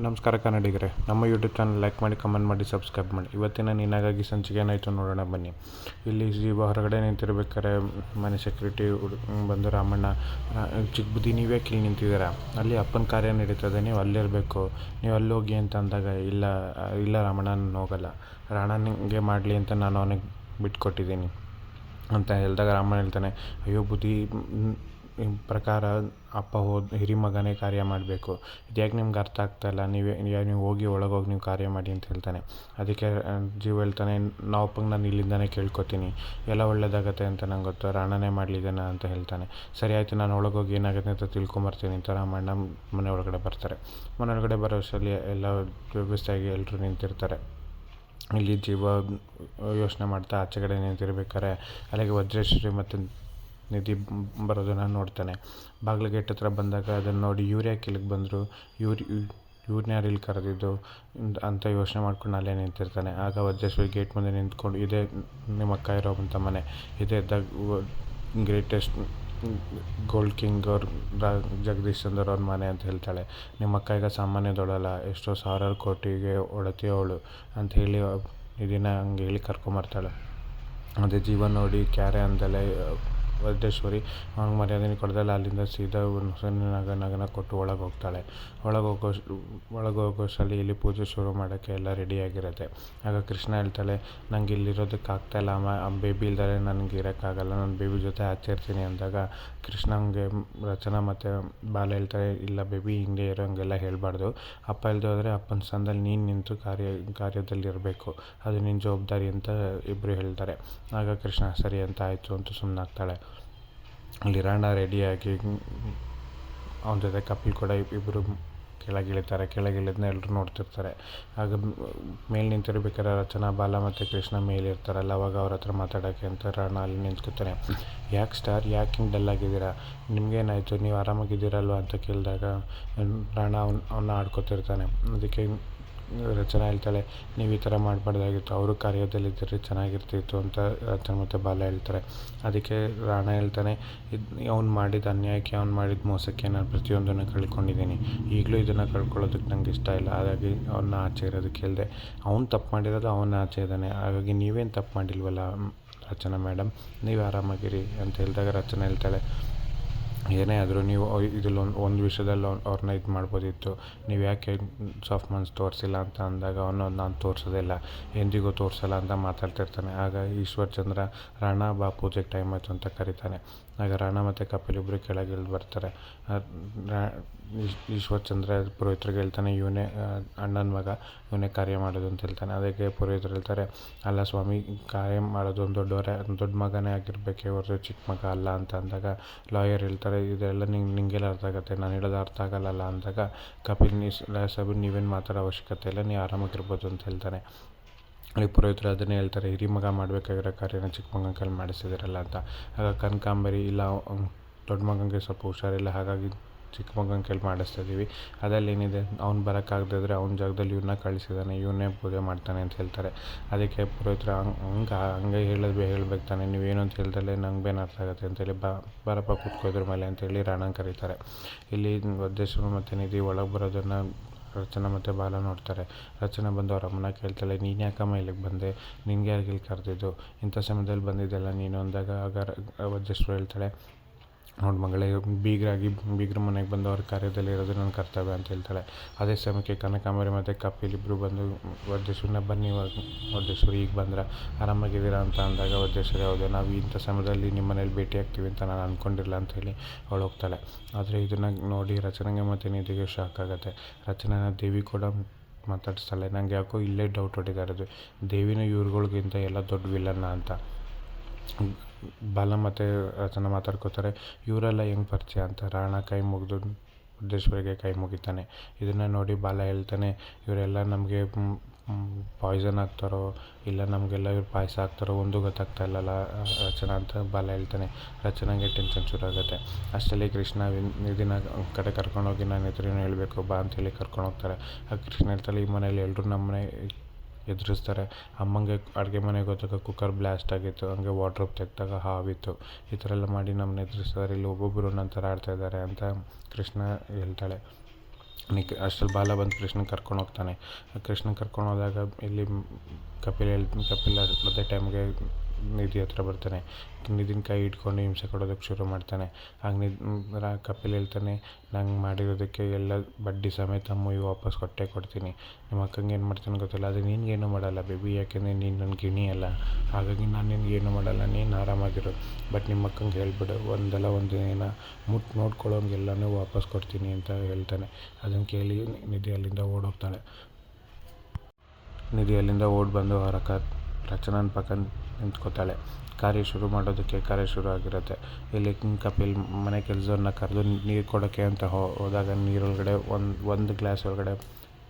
ನಮಸ್ಕಾರ ಕನ್ನಡಿಗರೆ, ನಮ್ಮ ಯೂಟ್ಯೂಬ್ ಚಾನಲ್ ಲೈಕ್ ಮಾಡಿ ಕಮೆಂಟ್ ಮಾಡಿ ಸಬ್ಸ್ಕ್ರೈಬ್ ಮಾಡಿ. ಇವತ್ತಿನ ನಿನ್ನಾಗಾಗಿ ಸಂಚಿಕೆ ಏನಾಯಿತು ನೋಡೋಣ, ಬನ್ನಿ. ಇಲ್ಲಿ ಜೀವ ಹೊರಗಡೆ ನಿಂತಿರ್ಬೇಕಾರೆ ಮನೆ ಸೆಕ್ಯೂರಿಟಿ ಬಂದು ರಾಮಣ್ಣ ಚಿಕ್ಕ ಬುದ್ಧಿ, ನೀವೇ ಇಲ್ಲಿ ನಿಂತಿದ್ದೀರಾ? ಅಲ್ಲಿ ಅಪ್ಪನ ಕಾರ್ಯ ನಡೀತದೆ, ನೀವು ಅಲ್ಲಿರಬೇಕು. ನೀವು ಅಲ್ಲಿ ಹೋಗಿ ಅಂತ ಅಂದಾಗ, ಇಲ್ಲ ಇಲ್ಲ ರಾಮಣ್ಣ, ನಾನು ಹೋಗಲ್ಲ. ರಾಣನಿಗೆ ಮಾಡಲಿ ಅಂತ ನಾನು ಅವನಿಗೆ ಬಿಟ್ಕೊಟ್ಟಿದ್ದೀನಿ. ಅಂತ ಹೇಳಿದಾಗ ರಾಮಣ್ಣ ಹೇಳ್ತಾನೆ, ಅಯ್ಯೋ, ಬುದ್ಧಿ ಪ್ರಕಾರ ಅಪ್ಪ ಹೋದ ಹಿರಿ ಮಗನೇ ಕಾರ್ಯ ಮಾಡಬೇಕು. ಇದ್ಯಾಕೆ ನಿಮ್ಗೆ ಅರ್ಥ ಆಗ್ತಾಯಿಲ್ಲ ನೀವೇ ನೀವು ಹೋಗಿ ಒಳಗೋಗಿ ನೀವು ಕಾರ್ಯ ಮಾಡಿ ಅಂತ ಹೇಳ್ತಾನೆ. ಅದಕ್ಕೆ ಜೀವ ಹೇಳ್ತಾನೆ, ನಾವು ಅಪ್ಪಂಗೆ ನಾನು ಇಲ್ಲಿಂದನೇ ಕೇಳ್ಕೊತೀನಿ. ಎಲ್ಲ ಒಳ್ಳೇದಾಗತ್ತೆ ಅಂತ ನಂಗೆ ಗೊತ್ತು. ರಾಣನೇ ಮಾಡಲಿದ್ದಾನ ಅಂತ ಹೇಳ್ತಾನೆ. ಸರಿ ಆಯಿತು, ನಾನು ಒಳಗೋಗಿ ಏನಾಗುತ್ತೆ ಅಂತ ತಿಳ್ಕೊಂಬರ್ತೀನಿ. ಅಂತ ರಾಮಣ್ಣ ಮನೆ ಒಳಗಡೆ ಬರ್ತಾರೆ. ಮನೆ ಒಳಗಡೆ ಬರೋ ಅಷ್ಟರಲ್ಲಿ ಎಲ್ಲ ವ್ಯವಸ್ಥೆಯಾಗಿ ಎಲ್ಲರೂ ನಿಂತಿರ್ತಾರೆ. ಇಲ್ಲಿ ಜೀವ ಯೋಚನೆ ಮಾಡ್ತಾ ಆಚೆ ಕಡೆ ನಿಂತಿರ್ಬೇಕಾರೆ ಅಲ್ಲಿಗೆ ವಜ್ರೇಶ್ವರಿ ಮತ್ತು ನಿಧಿ ಬರೋದನ್ನು ನೋಡ್ತಾನೆ. ಬಾಗಿಲು ಗೇಟ್ ಹತ್ರ ಬಂದಾಗ ಅದನ್ನು ನೋಡಿ ಯೂರಿಯಾ ಯಾಕೆ ಇಲ್ಲಿಗೆ ಬಂದರು. ಇವ್ರು ಇವ್ರನ್ನ ಯಾರು ಇಲ್ಲಿ ಕರೆದಿದ್ದು ಅಂತ ಯೋಚನೆ ಮಾಡ್ಕೊಂಡು ಅಲ್ಲೇ ನಿಂತಿರ್ತಾನೆ. ಆಗ ವಜ್ರೇಶ್ವರಿ ಗೇಟ್ ಮುಂದೆ ನಿಂತ್ಕೊಂಡು, ಇದೇ ನಿಮ್ಮ ಅಕ್ಕ ಇರೋವಂಥ ಮನೆ. ಇದೇ ದ ಗ್ರೇಟೆಸ್ಟ್ ಗೋಲ್ಡ್ ಕಿಂಗ್ ಅವ್ರ ಜಗದೀಶ್ ಚಂದ್ರ ಅವ್ರ ಮನೆ ಅಂತ ಹೇಳ್ತಾಳೆ. ನಿಮ್ಮ ಅಕ್ಕ ಈಗ ಸಾಮಾನ್ಯದೊಳಲ್ಲ, ಎಷ್ಟೋ ಸಾವಿರಾರು ಕೋಟಿಗೆ ಒಡತಿ ಅವಳು ಅಂತ ಹೇಳಿ ಇದನ್ನ ಹಂಗೆ ಹೇಳಿ ಕರ್ಕೊಂಬರ್ತಾಳೆ. ಅದೇ ಜೀವನ ನೋಡಿ ಕ್ಯಾರೆ ಅಂದಲೆ ವಜ್ರೇಶ್ವರಿ ಅವ್ನಿಗೆ ಮರ್ಯಾದೆ ಕೊಡ್ದಲ್ಲ ಅಲ್ಲಿಂದ ಸೀದಾ ನಗ ನಗನ ಕೊಟ್ಟು ಒಳಗೆ ಹೋಗ್ತಾಳೆ. ಒಳಗೆ ಹೋಗೋ ಒಳಗೆ ಹೋಗೋಷ್ಟರಲ್ಲಿ ಇಲ್ಲಿ ಪೂಜೆ ಶುರು ಮಾಡೋಕ್ಕೆ ಎಲ್ಲ ರೆಡಿಯಾಗಿರುತ್ತೆ ಆಗ ಕೃಷ್ಣ ಹೇಳ್ತಾಳೆ, ನಂಗೆ ಇಲ್ಲಿರೋದಕ್ಕೆ ಆಗ್ತಾಯಿಲ್ಲ ಅಮ್ಮ. ಬೇಬಿ ಇಲ್ದರೆ ನನಗೆ ಇರೋಕ್ಕಾಗಲ್ಲ. ನಾನು ಬೇಬಿ ಜೊತೆ ಆಚೆ ಇರ್ತೀನಿ ಅಂದಾಗ ಕೃಷ್ಣಂಗೆ ರಚನಾ ಮತ್ತು ಬಾಲ ಹೇಳ್ತಾರೆ ಇಲ್ಲ ಬೇಬಿ ಹಿಂಗೆ ಇರೋ, ಹಂಗೆಲ್ಲ ಹೇಳಬಾರ್ದು. ಅಪ್ಪ ಇಲ್ಲದೆ ಹೋದರೆ ಅಪ್ಪನ ಸ್ಥಾನದಲ್ಲಿ ನೀನು ನಿಂತು ಕಾರ್ಯ, ಕಾರ್ಯದಲ್ಲಿ ಇರಬೇಕು. ಅದು ನಿನ್ನ ಜವಾಬ್ದಾರಿ ಅಂತ ಇಬ್ಬರು ಹೇಳ್ತಾರೆ. ಆಗ ಕೃಷ್ಣ, ಸರಿ ಅಂತ ಆಯಿತು ಅಂತ ಸುಮ್ಮನಾಗ್ತಾಳೆ ಅಲ್ಲಿ ರಾಣ ರೆಡಿಯಾಗಿ ಅವನ ಜೊತೆ ಕಪಿಲ್ ಕೂಡ ಇಬ್ಬರು ಕೆಳಗೆ ಇಳಿತಾರೆ ಕೆಳಗೆ ಇಳಿದ್ನ ಎಲ್ಲರೂ ನೋಡ್ತಿರ್ತಾರೆ. ಆಗ ಮೇಲೆ ನಿಂತಿರ್ಬೇಕಾದ್ರೆ ರಚನಾ ಬಾಲ ಮತ್ತು ಕೃಷ್ಣ ಮೇಲೆ ಇರ್ತಾರಲ್ಲ, ಅವಾಗ ಅವ್ರ ಹತ್ರ ಮಾತಾಡೋಕ್ಕೆ ಅಂತ ರಾಣ ಅಲ್ಲಿ ನಿಂತ್ಕೊತಾನೆ. ಯಾಕೆ ಸ್ಟಾರ್? ಯಾಕೆ ಹಿಂಗೆ ಡಲ್ ಆಗಿದ್ದೀರಾ? ನಿಮ್ಗೇನಾಯಿತು? ನೀವು ಆರಾಮಾಗಿದ್ದೀರಲ್ವ? ಅಂತ ಕೇಳಿದಾಗ, ರಾಣ ಅವ್ನ ಅವನ್ನ ಆಡ್ಕೊತಿರ್ತಾನೆ. ಅದಕ್ಕೆ ರಚನಾ ಹೇಳ್ತಾಳೆ ನೀವು ಈ ಥರ ಮಾಡಬಾರ್ದಾಗಿತ್ತು, ಅವರು ಕಾರ್ಯದಲ್ಲಿದ್ದರೆ ಚೆನ್ನಾಗಿರ್ತಿತ್ತು ಅಂತ ರಚನಾ ಮತ್ತು ಬಾಲ ಹೇಳ್ತಾರೆ. ಅದಕ್ಕೆ ರಾಣ ಹೇಳ್ತಾನೆ, ಇದು ಅವ್ನು ಮಾಡಿದ ಅನ್ಯಾಯಕ್ಕೆ, ಅವ್ನು ಮಾಡಿದ ಮೋಸಕ್ಕೆ ನಾನು ಪ್ರತಿಯೊಂದನ್ನು ಕಳ್ಕೊಂಡಿದ್ದೀನಿ. ಈಗಲೂ ಇದನ್ನು ಕಳ್ಕೊಳ್ಳೋದಕ್ಕೆ ನಂಗೆ ಇಷ್ಟ ಇಲ್ಲ, ಹಾಗಾಗಿ ಅವನ್ನ ಆಚೆ ಇರೋದಕ್ಕೆ ಹೇಳಿದೆ. ಅವ್ನು ತಪ್ಪು ಮಾಡಿರೋದು ಅವನ ಆಚೆ ಇದ್ದಾನೆ, ಹಾಗಾಗಿ ನೀವೇನು ತಪ್ಪು ಮಾಡಿಲ್ವಲ್ಲ ರಚನಾ ಮೇಡಮ್, ನೀವು ಆರಾಮಾಗಿರಿ ಅಂತ ಹೇಳಿದಾಗ ರಚನಾ ಹೇಳ್ತಾಳೆ. ಏನೇ ಆದರೂ ನೀವು ಇದ್ರಲ್ಲಿ ಒಂದು ಒಂದು ವಿಷಯದಲ್ಲಿ ಅವ್ರನ್ನ ಇದು ಮಾಡ್ಬೋದಿತ್ತು. ನೀವು ಯಾಕೆ ಸಾಫ್ಟ್ ಮನ್ಸ್ ತೋರಿಸಿಲ್ಲ ಅಂತ ಅಂದಾಗ ಅವನು ನಾನು ತೋರಿಸೋದಿಲ್ಲ. ಎಂದಿಗೂ ತೋರಿಸಲ್ಲ ಅಂತ ಮಾತಾಡ್ತಿರ್ತಾನೆ. ಆಗ ಈಶ್ವರ್ ಚಂದ್ರ ರಾಣ ಬಾ ಪೂಜೆಗೆ ಟೈಮ್ ಆಯಿತು ಅಂತ ಕರೀತಾನೆ. ಆಗ ರಾಣ ಮತ್ತು ಕಪಿಲ್ ಇಬ್ಬರು ಕೆಳಗೆ ಇಳಿದು ಬರ್ತಾರೆ. ಆ, ರಾ- ಈಶ್ವರ್ ಚಂದ್ರ ಪುರೋಹಿತ್ರಿಗೆ ಹೇಳ್ತಾನೆ ಇವನೇ ಅಣ್ಣನ ಮಗ ಇವನೇ ಕಾರ್ಯ ಮಾಡೋದು ಅಂತ ಹೇಳ್ತಾನೆ. ಅದಕ್ಕೆ ಪುರೋಹಿತರು ಹೇಳ್ತಾರೆ ಅಲ್ಲ ಸ್ವಾಮಿ ಕಾರ್ಯ ಮಾಡೋದು ಒಂದು ದೊಡ್ಡವರೇ ದೊಡ್ಡ ಮಗನೇ ಆಗಿರಬೇಕೆ ಹೊರತು ಚಿಕ್ಕ ಮಗ ಅಲ್ಲ ಅಂತ ಅಂದಾಗ ಲಾಯರ್ ಹೇಳ್ತಾರೆ. ಇದೆಲ್ಲ ನಿಂಗೆ, ನಿಂಗೆಲ್ಲ ಅರ್ಥ ಆಗುತ್ತೆ. ನಾನು ಹೇಳೋದು ಅರ್ಥ ಆಗಲ್ಲ ಅಂದಾಗ ಕಪಿಲ್ ನೀ ಸಾಹೇಬ್ ನೀವೇನು ಮಾತಾಡೋ ಅವಶ್ಯಕತೆ ಇಲ್ಲ ನೀವು ಆರಾಮಾಗಿರ್ಬೋದು ಅಂತ ಹೇಳ್ತಾನೆ. ಅಲ್ಲಿ ಪುರೋಹಿತರು ಅದನ್ನೇ ಹೇಳ್ತಾರೆ, ಹಿರಿ ಮಗ ಮಾಡಬೇಕಾಗಿರೋ ಕಾರ್ಯನ ಚಿಕ್ಕ ಮಾಡಿಸಿದಿರಲ್ಲ ಅಂತ. ಆಗ ಕನಕಾಂಬರಿ, ಇಲ್ಲ ದೊಡ್ಡ ಮಗನಿಗೆ ಸ್ವಲ್ಪ ಹುಷಾರಿಲ್ಲ, ಹಾಗಾಗಿ ಚಿಕ್ಕ ಮಗನ ಕೈಲಿ ಮಾಡಿಸ್ತಾ ಇದ್ದೀವಿ ಅದ್ರಲ್ಲಿ ಏನಿದೆ ಅವ್ನು ಬರೋಕ್ಕಾಗದಿದ್ರೆ ಅವ್ನ ಜಾಗದಲ್ಲಿ ಇವನ್ನ ಕಳಿಸಿದ್ದಾನೆ. ಇವನ್ನೇ ಪೂಜೆ ಮಾಡ್ತಾನೆ ಅಂತ ಹೇಳ್ತಾರೆ. ಅದಕ್ಕೆ ಪುರೋಹಿತರು ಹಂಗೆ ಹಂಗೆ ಹಂಗೆ ಹೇಳೋದು ಹೇಳ್ಬೇಕು ತಾನೆ. ನೀವೇನು ಅಂತ ಹೇಳ್ದಲ್ಲೇ ನಂಗೆ ಬೇನ್ ಅರ್ಥ ಆಗುತ್ತೆ ಅಂತೇಳಿ ಬಾ ಬರಪ್ಪ ಕುತ್ಕೋದ್ರ ಮೇಲೆ ಅಂತೇಳಿ ರಾಣನ ಕರೀತಾರೆ. ಇಲ್ಲಿ ವದ್ದೇಶ್ವರ ಮತ್ತು ನಿಧಿ ಒಳಗೆ ಬರೋದನ್ನು ರಚನಾ ಮತ್ತು ಬಾಲ ನೋಡ್ತಾರೆ. ರಚನಾ ಬಂದು ಅವ್ರ ಅಮ್ಮನ ಕೇಳ್ತಾಳೆ, ನೀನು ಯಾಕಮ್ಮ ಇಲ್ಲಿಗೆ ಬಂದೆ? ನಿನಗೆ ಯಾರಿಗೆ ಇಲ್ಲಿ ಕರೆದಿದ್ದು? ಇಂಥ ಸಮಯದಲ್ಲಿ ಬಂದಿದ್ದೆಲ್ಲ ನೀನು? ಅಂದಾಗ ಆಗ ವಜ್ರೇಶ್ವರ ಹೇಳ್ತಾಳೆ ನೋಡಿ ಮಗಳೇ, ಬೀಗರಾಗಿ, ಬೀಗ್ರ ಮನೆಗೆ ಬಂದು ಅವ್ರ ಕಾರ್ಯದಲ್ಲಿ ಇರೋದು ನನ್ನ ಕರ್ತವ್ಯ ಅಂತ ಹೇಳ್ತಾಳೆ. ಅದೇ ಸಮಯಕ್ಕೆ ಕನಕಾಂಬರಿ ಮತ್ತು ಕಪಿಲ್ ಇಬ್ಬರು ಬಂದು ವಜ್ರೇಶ್ವರನ ಬನ್ನಿ ವಜ್ರೇಶ್ವರಿ ಈಗ ಬಂದ್ರೆ ಆರಾಮಾಗಿದ್ದೀರಾ? ಅಂತ ಅಂದಾಗ ವಜ್ರೇಶ್ವರಿ ಹೌದು, ನಾವು ಇಂಥ ಸಮಯದಲ್ಲಿ ನಿಮ್ಮ ಮನೇಲಿ ಭೇಟಿ ಆಗ್ತೀವಿ ಅಂತ ನಾನು ಅಂದ್ಕೊಂಡಿಲ್ಲ ಅಂತ ಹೇಳಿ ಅವಳು ಹೋಗ್ತಾಳೆ. ಆದರೆ ಇದನ್ನು ನೋಡಿ ರಚನೆಗೆ ಮತ್ತು ನಿಧಿಗೆ ಶಾಕ್ ಆಗುತ್ತೆ. ರಚನೆನ ದೇವಿ ಕೂಡ ಮಾತಾಡಿಸ್ತಾಳೆ. ನನಗೆ ಯಾಕೋ ಇಲ್ಲೇ ಡೌಟ್ ಹೊಡಿತಾ ದೇವಿನ ಇವ್ರುಗಳಿಗಿಂತ ಎಲ್ಲ ದೊಡ್ಡ ವಿಲನ್ನ ಅಂತ. ಬಾಲ ಮತ್ತು ರಚನಾ ಮಾತಾಡ್ಕೋತಾರೆ. ಇವರೆಲ್ಲ ಹೆಂಗೆ ಪರಿಚಯ ಅಂತ ರಾಣ ಕೈ ಮುಗಿದು ಸಿದ್ದೇಶ್ವರಿಗೆ ಕೈ ಮುಗಿತಾನೆ. ಇದನ್ನು ನೋಡಿ ಬಾಲ ಹೇಳ್ತಾನೆ, ಇವರೆಲ್ಲ ನಮಗೆ ಪಾಯ್ಸನ್ ಆಗ್ತಾರೋ, ಇಲ್ಲ ನಮಗೆಲ್ಲ ಇವ್ರು ಪಾಯಸ ಆಗ್ತಾರೋ, ಒಂದು ಗೊತ್ತಾಗ್ತಾ ಇಲ್ಲಲ್ಲ ರಚನಾ ಅಂತ ಬಾಲ ಹೇಳ್ತಾನೆ. ರಚನಾಗೆ ಟೆನ್ಷನ್ ಶುರು ಆಗುತ್ತೆ. ಅಷ್ಟರಲ್ಲಿ ಕೃಷ್ಣ ದಿನ ಕಡೆ ಕರ್ಕೊಂಡೋಗಿ, ನಾನು ಏನು ಹೇಳಬೇಕು, ಬಾ ಅಂತೇಳಿ ಕರ್ಕೊಂಡು ಹೋಗ್ತಾರೆ ಆ ಕೃಷ್ಣ ಹೇಳ್ತಾಳೆ, ಈ ಮನೇಲಿ ಎಲ್ಲರೂ ನಮ್ಮನೆ ಎದುರಿಸ್ತಾರೆ. ಅಮ್ಮಂಗೆ ಅಡುಗೆ ಮನೆಗೆ ಹೋದಾಗ ಕುಕ್ಕರ್ ಬ್ಲಾಸ್ಟ್ ಆಗಿತ್ತು, ಹಂಗೆ ವಾಡ್ರೋಬ್ ತೆಗೆದಾಗ ಹಾವಿತ್ತು. ಈ ಥರ ಎಲ್ಲ ಮಾಡಿ ನಮ್ಮನ್ನ ಎದುರಿಸ್ತಾರೆ. ಇಲ್ಲಿ ಒಬ್ಬೊಬ್ಬರು ನನ್ನ ಥರ ಆಡ್ತಾ ಇದ್ದಾರೆ ಅಂತ ಕೃಷ್ಣ ಹೇಳ್ತಾಳೆ. ನಿಕ್ ಅಷ್ಟ್ರಲ್ಲಿ ಬಾಲ ಬಂದು ಕೃಷ್ಣನ್ ಕರ್ಕೊಂಡು ಹೋಗ್ತಾನೆ. ಕೃಷ್ಣನ್ ಕರ್ಕೊಂಡು ಹೋದಾಗ ಇಲ್ಲಿ ಕಪಿಲ್ ಹೇಳ್, ಕಪಿಲ್ ಅದೇ ಟೈಮ್ಗೆ ನಿಧಿ ಹತ್ರ ಬರ್ತಾನೆ. ನಿಧಿನ ಕೈ ಇಟ್ಕೊಂಡು ಹಿಂಸೆ ಕೊಡೋದಕ್ಕೆ ಶುರು ಮಾಡ್ತಾನೆ. ಆಗ ನಿಧಿ ಕಪಿಲ್ ಹೇಳ್ತಾನೆ, ನಂಗೆ ಮಾಡಿರೋದಕ್ಕೆ ಎಲ್ಲ ಬಡ್ಡಿ ಸಮೇತ ಮೂವಿ ವಾಪಸ್ ಕೊಟ್ಟೇ ಕೊಡ್ತೀನಿ. ನಿಮ್ಮ ಅಕ್ಕಂಗೆ ಏನು ಮಾಡ್ತಾನೆ ಗೊತ್ತಿಲ್ಲ. ಅದು ನಿನಗೇನು ಮಾಡಲ್ಲ ಬೇಬಿ, ಯಾಕೆಂದರೆ ನೀನು ನನ್ನ ಗಿಣಿ ಅಲ್ಲ. ಹಾಗಾಗಿ ನಾನು ನಿನಗೇನು ಮಾಡಲ್ಲ. ನೀನು ಆರಾಮಾಗಿರು. ಬಟ್ ನಿಮ್ಮ ಅಕ್ಕಂಗೆ ಹೇಳ್ಬಿಡು. ಒಂದಲ್ಲ ಒಂದು ದಿನ ಮುಟ್ಟು ನೋಡ್ಕೊಳ್ಳೋಂಗೆಲ್ಲನೂ ವಾಪಸ್ ಕೊಡ್ತೀನಿ ಅಂತ ಹೇಳ್ತಾನೆ. ಅದನ್ನು ಕೇಳಿ ನಿಧಿ ಅಲ್ಲಿಂದ ಓಡೋಗ್ತಾಳೆ. ನಿಧಿ ಅಲ್ಲಿಂದ ಓಡಿ ಬಂದು ಅವರ ಕ ರಚನನ ಪಕ್ಕ ನಿಂತ್ಕೋತಾಳೆ. ಕಾರ್ಯ ಶುರು ಮಾಡೋದಕ್ಕೆ ಕಾರ್ಯ ಶುರು ಆಗಿರುತ್ತೆ. ಇಲ್ಲಿ ಕಪಿಲ್ ಮನೆ ಕೆಲಸದವ್ರನ್ನ ಕರೆದು ನೀರು ಕೊಡೋಕ್ಕೆ ಅಂತ ಹೋದಾಗ ನೀರೊಳಗಡೆ ಒಂದು ಒಂದು ಗ್ಲಾಸ್ ಒಳಗಡೆ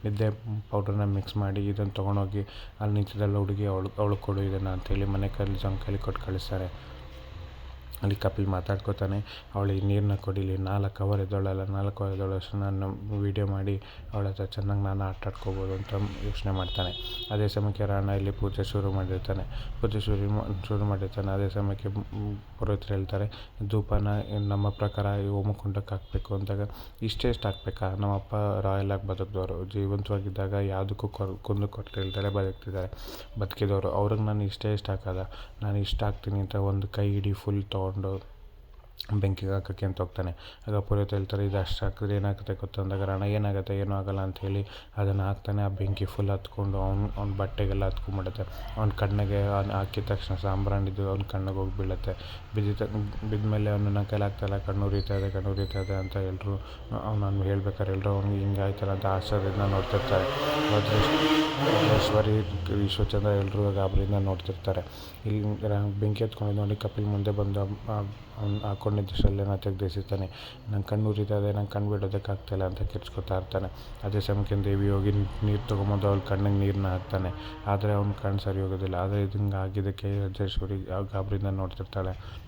ನಿದ್ದೆ ಪೌಡ್ರನ್ನ ಮಿಕ್ಸ್ ಮಾಡಿ ಇದನ್ನು ತೊಗೊಂಡೋಗಿ ಅಲ್ಲಿ ನಿಂತಿದ್ದಲ್ಲ ಹುಡುಗಿ ಅವಳು ಅವಳು ಕೊಡು ಇದನ್ನು ಅಂತೇಳಿ ಮನೆ ಕೆಲಸವ್ನ ಕೈಲಿ ಕೊಟ್ಟು ಕಳಿಸ್ತಾರೆ. ಅಲ್ಲಿ ಕಪಿಲ್ ಮಾತಾಡ್ಕೋತಾನೆ. ಅವಳಿಗೆ ನೀರನ್ನ ಕೊಡಿಲಿ, ನಾಲ್ಕು ಅವರ್ ಎದ್ದೋಳಲ್ಲ, ನಾಲ್ಕು ಅವರ್ ಎದ್ದೋಳಷ್ಟು ನಾನು ವೀಡಿಯೋ ಮಾಡಿ ಅವಳ ಹತ್ರ ಚೆನ್ನಾಗಿ ನಾನು ಆಟ ಆಡ್ಕೋಬೋದು ಅಂತ ಯೋಚನೆ ಮಾಡ್ತಾನೆ. ಅದೇ ಸಮಯಕ್ಕೆ ರಾಣ ಇಲ್ಲಿ ಪೂಜೆ ಶುರು ಮಾಡಿರ್ತಾನೆ. ಪೂಜೆ ಶುರು ಶುರು ಮಾಡಿರ್ತಾನೆ. ಅದೇ ಸಮಯಕ್ಕೆ ಪುರೋಹಿತರು ಹೇಳ್ತಾರೆ, ಧೂಪನ ನಮ್ಮ ಪ್ರಕಾರ ಈ ಹೋಮಕುಂಡಕ್ಕೆ ಹಾಕಬೇಕು ಅಂದಾಗ ಇಷ್ಟೇ ಎಷ್ಟು ಹಾಕ್ಬೇಕಾ? ನಮ್ಮಪ್ಪ ಆಗಿ ಬದುಕಿದವರು. ಜೀವಂತವಾಗಿದ್ದಾಗ ಯಾವುದಕ್ಕೂ ಕೊ ಕುಂದು ಕೊಟ್ಟಿಲ್ದಲೆ ಬದುಕ್ತಿದ್ದಾರೆ. ಬದುಕಿದವರು. ಅವ್ರಿಗೆ ನಾನು ಇಷ್ಟೇ ಇಷ್ಟ ಹಾಕೋದ ನಾನು ಇಷ್ಟು ಹಾಕ್ತೀನಿ ಅಂತ ಒಂದು ಕೈ ಹಿಡಿ ಫುಲ್ ತೊಗೊಂಡು ಬೆಂಕಿಗೆ ಹಾಕೋಕ್ಕೆ ಅಂತ ಹೋಗ್ತಾನೆ. ಆಗ ಪುರೋಹಿತ ಹೇಳ್ತಾರೆ, ಇದು ಅಷ್ಟು ಹಾಕಿದ್ರೆ ಏನಾಗುತ್ತೆ ಗೊತ್ತಂದಾಗ ರಾಣ, ಏನಾಗುತ್ತೆ? ಏನೂ ಆಗೋಲ್ಲ ಅಂಥೇಳಿ ಅದನ್ನು ಹಾಕ್ತಾನೆ. ಆ ಬೆಂಕಿ ಫುಲ್ ಹತ್ಕೊಂಡು ಅವ್ನು, ಅವ್ನ ಬಟ್ಟೆಗೆಲ್ಲ ಹತ್ಕೊಂಡ್ಬಿಡುತ್ತೆ. ಅವ್ನ ಕಣ್ಣಿಗೆ ಹಾಕಿದ ತಕ್ಷಣ ಸಾಂಬ್ರಾಣಿದ್ದು ಅವ್ನ ಕಣ್ಣಿಗೆ ಹೋಗಿ ಬೀಳುತ್ತೆ. ಬಿದ್ದಿದ್ದ, ಬಿದ್ದ ಮೇಲೆ ಅವನು ನನ್ನ ಕೈಲಿ ಹಾಕ್ತಾಯಿಲ್ಲ ಕಣ್ಣು ಉರಿತಾ ಇದೆ, ಕಣ್ಣು ಉರಿತಾ ಇದೆ ಅಂತ ಎಲ್ಲರೂ ಅವ್ನು ಹೇಳ್ಬೇಕಾರೆ ಎಲ್ಲರೂ ಅವ್ನಿಗೆ ಹಿಂಗೆ ಆಯ್ತಲ್ಲ ಅಂತ ಆಶ್ಚರ್ಯದಿಂದ ನೋಡ್ತಿರ್ತಾರೆ. ವಜ್ರೇಶ್ವರಿ ಈಶ್ವರಚಂದ್ರ ಎಲ್ಲರೂ ಗಾಬರಿಯಿಂದ ನೋಡ್ತಿರ್ತಾರೆ. ಇಲ್ಲಿ ಬೆಂಕಿ ಹತ್ಕೊಂಡು ನೋಡಿ ಕಪಿಲ್ ಮುಂದೆ ಬಂದು ಅವ್ನು ಹಾಕ್ಕೊಂಡಿದ್ದ ಶೆಲ್ಲನ್ನು ತೆಗೆದು ಎಸಿತಾನೆ ನಂಗೆ ಕಣ್ಣು ಉರಿತಾ ಇದೆ, ನಂಗೆ ಕಣ್ಣು ಬಿಡೋದಕ್ಕಾಗ್ತಿಲ್ಲ ಅಂತ ಕಿರ್ಚ್ಕೊತಾ ಇರ್ತಾನೆ. ಅದೇ ಸಮಯಕ್ಕೆ ದೇವಿ ಹೋಗಿ ನೀರು ತೊಗೊಂಬಂದು ಅವ್ಳ ಕಣ್ಣಿಗೆ ನೀರನ್ನ ಹಾಕ್ತಾನೆ. ಆದರೆ ಅವ್ನ ಕಣ್ಣು ಸರಿ ಹೋಗೋದಿಲ್ಲ. ಆದರೆ ಇದು ಹಿಂಗೆ ಆಗಿದ್ದಕ್ಕೆ ರಾಜೇಶ್ವರಿ ಗಾಬರಿಯಿಂದ ನೋಡ್ತಿರ್ತಾಳೆ.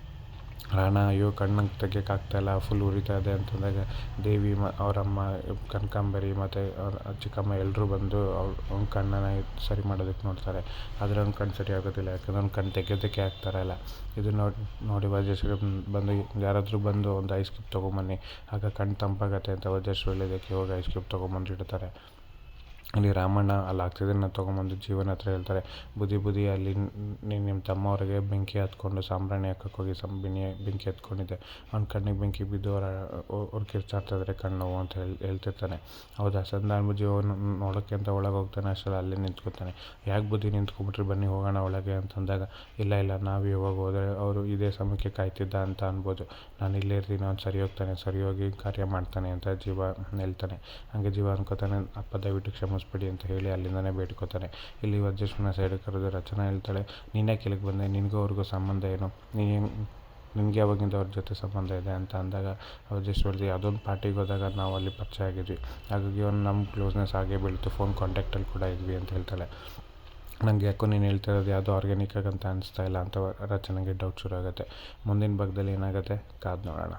ರಾಣ, ಅಯ್ಯೋ, ಕಣ್ಣಂಗೆ ತೆಗಿಯೋಕ್ಕಾಗ್ತಾಯಿಲ್ಲ ಫುಲ್ ಉರಿತಾ ಇದೆ ಅಂತಂದಾಗ ದೇವಿ ಮ, ಅವರಮ್ಮ, ಕನಕಾಂಬರಿ ಮತ್ತು ಅವ್ರ ಚಿಕ್ಕಮ್ಮ ಎಲ್ಲರೂ ಬಂದು ಅವ್ರು, ಅವ್ನ ಕಣ್ಣನ್ನು ಸರಿ ಮಾಡೋದಕ್ಕೆ ನೋಡ್ತಾರೆ. ಆದರೆ ಅವ್ನ ಕಣ್ಣು ಸರಿ ಆಗೋದಿಲ್ಲ, ಯಾಕಂದ್ರೆ ಅವ್ನ ಕಣ್ಣು ತೆಗೆಯೋದಕ್ಕೆ ಆಗ್ತಾ ಇಲ್ಲ. ಇದು ನೋಡಿ ನೋಡಿ ವಜ್ರೇಶ್ವರಿ ಬಂದು, ಯಾರಾದರೂ ಬಂದು ಒಂದು ಐಸ್ ಕ್ಯೂಬ್ ತೊಗೊಂಬನ್ನಿ. ಆಗ ಕಣ್ಣು ತಂಪಾಗತ್ತೆ ಅಂತ ವಜ್ರೇಶ್ವರಿ ಇದಕ್ಕೆ ಹೋಗಿ ಐಸ್ ಕ್ಯೂಬ್ ತೊಗೊಂಬಂದು ಇಡ್ತಾರೆ. ಅಲ್ಲಿ ರಾಮಣ್ಣ ಅಲ್ಲಿ ಆಗ್ತಿದ್ದನ್ನು ತೊಗೊಂಬಂದು ಜೀವನ ಹತ್ರ ಹೇಳ್ತಾರೆ. ಬುದ್ಧಿ ಬುದ್ಧಿ, ಅಲ್ಲಿ ನೀನು ನಿಮ್ಮ ತಮ್ಮವ್ರಿಗೆ ಬೆಂಕಿ ಹತ್ಕೊಂಡು ಸಾಂಬ್ರಾಣಿ ಹಾಕಕ್ಕೆ ಹೋಗಿ ಸಂ ಬೆನಿ, ಬೆಂಕಿ ಹತ್ಕೊಂಡಿದ್ದೆ. ಅವ್ನ ಕಣ್ಣಿಗೆ ಬೆಂಕಿ ಬಿದ್ದು ಅವ್ರ, ಅವ್ರು ಕಿರ್ಚಾಡ್ತಿದ್ರೆ ಕಣ್ಣು ಅಂತ ಹೇಳಿ, ಹೇಳ್ತಿರ್ತಾನೆ. ಹೌದಾ? ಸಂಧಾನ ಜೀವನ ನೋಡೋಕ್ಕೆ ಅಂತ ಒಳಗೆ ಹೋಗ್ತಾನೆ, ಅಷ್ಟರಲ್ಲಿ ಅಲ್ಲೇ ನಿಂತ್ಕೊತಾನೆ. ಯಾಕೆ ಬುದ್ಧಿ ನಿಂತ್ಕೊಂಬಿಟ್ರಿ ಬನ್ನಿ, ಹೋಗೋಣ ಒಳಗೆ ಅಂತಂದಾಗ, ಇಲ್ಲ ಇಲ್ಲ, ನಾವು ಇವಾಗ ಹೋದರೆ ಅವರು ಇದೇ ಸಮಯಕ್ಕೆ ಕಾಯ್ತಿದ್ದ ಅಂತ ಅನ್ಬೋದು. ನಾನು ಇಲ್ಲೇ ಇರ್ತೀನಿ, ಅವ್ನು ಸರಿ ಹೋಗ್ತಾನೆ, ಸರಿ ಹೋಗಿ ಕಾರ್ಯ ಮಾಡ್ತಾನೆ ಅಂತ ಜೀವ ಹೇಳ್ತಾನೆ. ಹಂಗೆ ಜೀವ ಅನ್ಕೋತಾನೆ. ಅಪ್ಪ ದಯವಿಟ್ಟು ಕ್ಷಮಿಸ್ಬಿಡಿ ಅಂತ ಹೇಳಿ ಅಲ್ಲಿಂದನೇ ಬೇಡ್ಕೋತಾನೆ ಇಲ್ಲಿ ವಜ್ರೇಶ್ವರನ ಸೈಡ್ ಕರೆದು ರಚನಾ ಹೇಳ್ತಾಳೆ, ನೀನೇ ಕೆಳಗೆ ಬಂದೆ, ನಿನಗೂ ಅವ್ರಿಗೂ ಸಂಬಂಧ ಏನು? ನೀನು ನಿನಗೆ ಯಾವಾಗಿಂದ ಅವ್ರ ಜೊತೆ ಸಂಬಂಧ ಇದೆ? ಅಂತ ಅಂದಾಗ ವಜ್ರೇಶ್ವರ್ದು ಯಾವುದೋ ಯಾವುದೊಂದು ಪಾರ್ಟಿಗೆ ಹೋದಾಗ ನಾವು ಅಲ್ಲಿ ಪರಿಚಯ ಆಗಿದ್ವಿ. ಹಾಗಾಗಿ ಅವ್ನು ನಮ್ಮ ಕ್ಲೋಸ್ನೆಸ್ ಹಾಗೇ ಬೀಳ್ತು. ಫೋನ್ ಕಾಂಟ್ಯಾಕ್ಟಲ್ಲಿ ಕೂಡ ಇದ್ವಿ ಅಂತ ಹೇಳ್ತಾಳೆ. ನನಗೆ ಯಾಕೋ ನೀನು ಹೇಳ್ತಾ ಇರೋದು ಯಾವುದೋ ಆರ್ಗ್ಯಾನಿಕ್ ಅಂತ ಅನಿಸ್ತಾ ಇಲ್ಲ ಅಂತ ರಚನೆಗೆ ಡೌಟ್ ಶುರು ಆಗುತ್ತೆ. ಮುಂದಿನ ಭಾಗದಲ್ಲಿ ಏನಾಗುತ್ತೆ? ಕಾದು ನೋಡೋಣ.